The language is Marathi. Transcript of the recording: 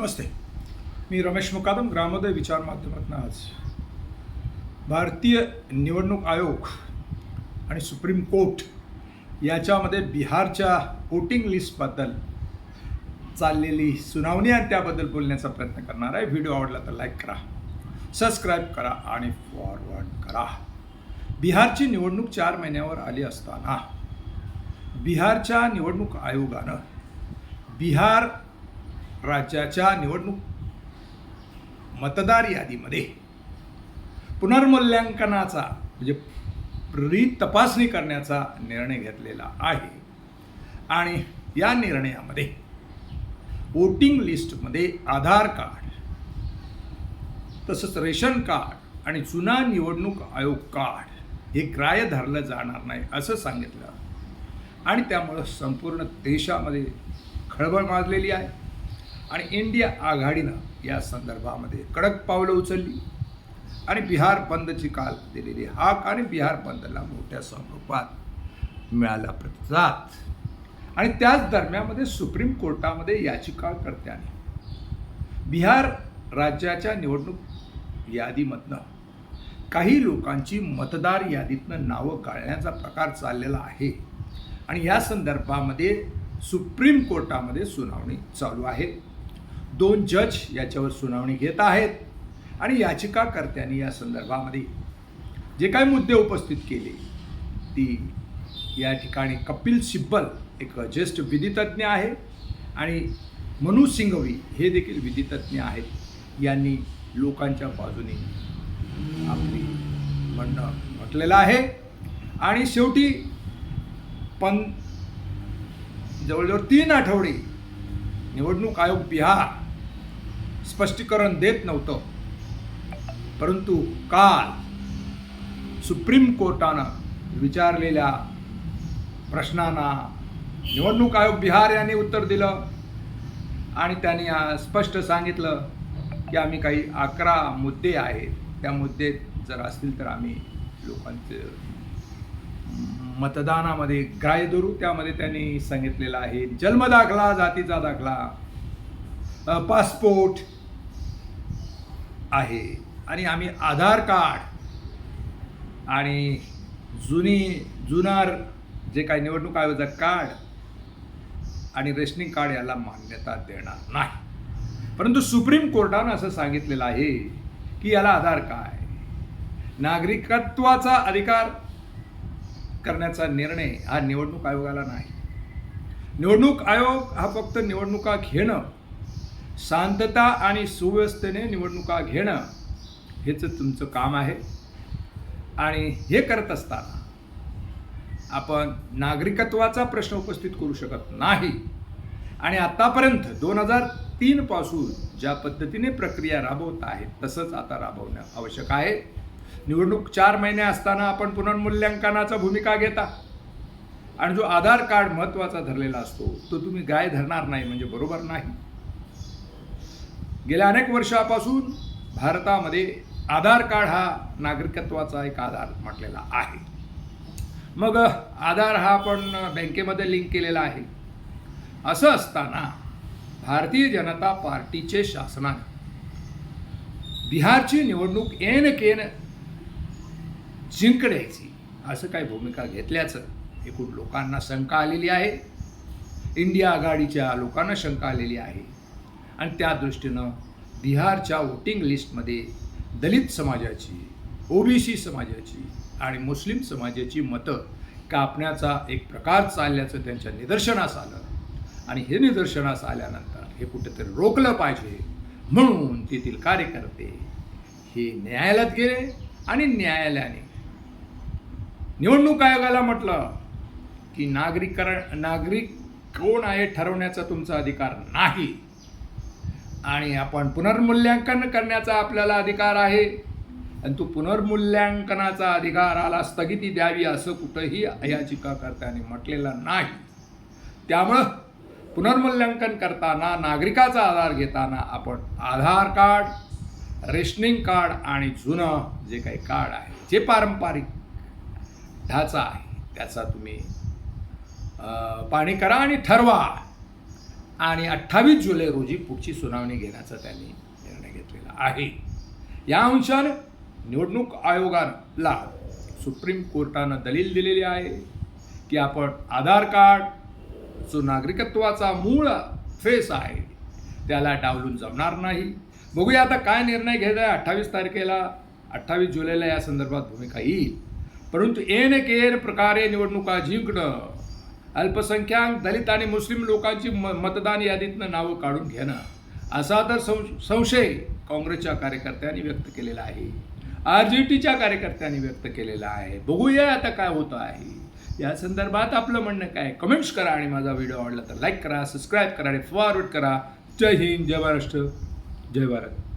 नमस्ते. मी रमेश मुकादम ग्रामोदय विचार माध्यमातून आज. भारतीय निवडणूक आयोग आणि सुप्रीम कोर्ट याच्यामध्ये बिहारच्या वोटिंग लिस्टबद्दल चाललेली सुनावणी आणि त्याबद्दल बोलण्याचा प्रयत्न करणार आहे. व्हिडिओ आवडला तर लाईक करा सबस्क्राईब करा आणि फॉरवर्ड करा. बिहारची निवडणूक चार महिन्यावर आली असताना बिहारच्या निवडणूक आयोगानं बिहार राज्याच्या निवडणूक मतदार यादीमध्ये पुनर्मूल्यांकनाचा म्हणजे रीत तपासणी करण्याचा निर्णय घेतलेला आहे. आणि या निर्णयामध्ये वोटिंग लिस्टमध्ये आधार कार्ड तसंच रेशन कार्ड आणि जुना निवडणूक आयोग कार्ड हे ग्राह्य धरलं जाणार नाही असं सांगितलं. आणि त्यामुळं संपूर्ण देशामध्ये खळबळ माजलेली आहे. आणि इंडिया आघाडीनं या संदर्भामध्ये कडक पावलं उचलली. आणि बिहार बंदची काल दिलेली हाक आणि बिहार बंदला मोठ्या स्वरूपात मिळाला प्रतिसाद. आणि त्याच दरम्यानमध्ये सुप्रीम कोर्टामध्ये याचिकाकर्त्याने बिहार राज्याच्या निवडणूक यादीमधनं काही लोकांची मतदार यादीतनं नावं गाळण्याचा प्रकार चाललेला आहे. आणि या संदर्भामध्ये सुप्रीम कोर्टामध्ये सुनावणी चालू आहे. दोन जज याच्यावर सुनावणी घेत आहेत आणि याचिकाकर्त्यांनी या संदर्भामध्ये जे काही मुद्दे उपस्थित केले ती या ठिकाणी कपिल सिब्बल एक ज्येष्ठ विधितज्ञ आहे आणि मनु सिंघवी हे देखील विधितज्ञ आहेत. यांनी लोकांच्या बाजूने आपली म्हणणं म्हटलेलं आहे. आणि शेवटी पण जवळजवळ तीन आठवडे निवडणूक आयोग बिहार स्पष्टीकरण देत नव्हतं. परंतु काल सुप्रीम कोर्टानं विचारलेल्या प्रश्नांना निवडणूक आयोग बिहार यांनी उत्तर दिलं आणि त्यांनी स्पष्ट सांगितलं की आम्ही काही अकरा मुद्दे आहेत. त्या मुद्दे जर असतील तर आम्ही लोकांचे मतदानामध्ये ग्राह्य धरू. त्यामध्ये त्यांनी सांगितलेलं आहे जन्मदाखला जातीचा दाखला पासपोर्ट आहे. आणि आम्ही आधार कार्ड आणि जुनी जुनार जे काही निवडणूक आयोगाचं कार्ड आणि रेशनिंग कार्ड याला मान्यता देणार नाही. परंतु सुप्रीम कोर्टानं असं सांगितलेलं आहे की याला आधार काय? नागरिकत्वाचा अधिकार करण्याचा निर्णय हा निवडणूक आयोगाला नाही. निवडणूक आयोग हा फक्त निवडणुका घेणं शांतता आणि सुव्यवस्थेने निवडणुका घेणं हेच तुमचं काम आहे. आणि हे करत असताना आपण नागरिकत्वाचा प्रश्न उपस्थित करू शकत नाही. आणि आतापर्यंत दोन हजार तीनपासून ज्या पद्धतीने प्रक्रिया राबवत आहेत तसंच आता राबवणं आवश्यक आहे. निवडणूक चार महिने असताना आपण पुनर्मूल्यांकनाचा भूमिका घेता. आणि जो आधार कार्ड महत्त्वाचा धरलेला असतो तो तुम्ही गाय धरणार नाही म्हणजे बरोबर नाही. गेल्या अनेक वर्षापासून भारतामध्ये आधार कार्ड हा नागरिकत्वाचा एक आधार म्हटलेला आहे. मग आधार हा आपण बँकेमध्ये लिंक केलेला आहे. असं असताना भारतीय जनता पार्टीचे शासनाने बिहारची निवडणूक एन केन जिंकण्याची असं काही भूमिका घेतल्याचं एकूण लोकांना शंका आलेली आहे. इंडिया आघाडीच्या लोकांना शंका आलेली आहे. आणि त्या दृष्टीनं बिहारच्या वोटिंग लिस्टमध्ये दलित समाजाची ओबीसी समाजाची आणि मुस्लिम समाजाची मतं कापण्याचा एक प्रकार चालल्याचं त्यांच्या निदर्शनास आलं. आणि हे निदर्शनास आल्यानंतर हे कुठेतरी रोखलं पाहिजे म्हणून तेथील कार्यकर्ते हे न्यायालयात गेले आणि न्यायालयाने निवडणूक आयोगाला म्हटलं की नागरिकरण नागरिक कोण आहे ठरवण्याचा तुमचा अधिकार नाही. आणि आपण पुनर्मूल्यांकन करण्याचा आपल्याला अधिकार आहे. आणि तो पुनर्मूल्यांकनाचा अधिकाराला स्थगिती द्यावी असं कुठंही याचिकाकर्त्याने म्हटलेलं नाही. त्यामुळं पुनर्मूल्यांकन करताना नागरिकाचा आधार घेताना आपण आधार कार्ड रेशनिंग कार्ड आणि जुनं जे काही कार्ड आहे जे पारंपरिक ढाचा आहे त्याचा तुम्ही पाणी करा आणि ठरवा. आणि अठ्ठावीस जुलै रोजी पुढची सुनावणी घेण्याचा त्यांनी निर्णय घेतलेला आहे. या अंशानं निवडणूक आयोगाला सुप्रीम कोर्टानं दलील दिलेली आहे की आपण आधार कार्ड जो नागरिकत्वाचा मूळ फेस आहे त्याला डावलून जमणार नाही. बघूया आता काय निर्णय घेत आहे अठ्ठावीस तारखेला. अठ्ठावीस जुलैला या संदर्भात भूमिका येईल. परंतु एन केर प्रकारे निवडणुका जिंकणं अल्पसंख्याक दलित आणि मुस्लिम लोकांची म मतदान यादीतनं नावं काढून घेणं. असा तर सं संशय काँग्रेसच्या कार्यकर्त्यांनी व्यक्त केलेला आहे. आर जे टीच्या कार्यकर्त्यांनी व्यक्त केलेला आहे. बघूया आता काय होतं आहे. या संदर्भात आपलं म्हणणं काय कमेंट्स करा आणि माझा व्हिडिओ आवडला तर लाईक करा सबस्क्राईब करा आणि फॉरवर्ड करा. जय हिंद जय महाराष्ट्र जय भारत.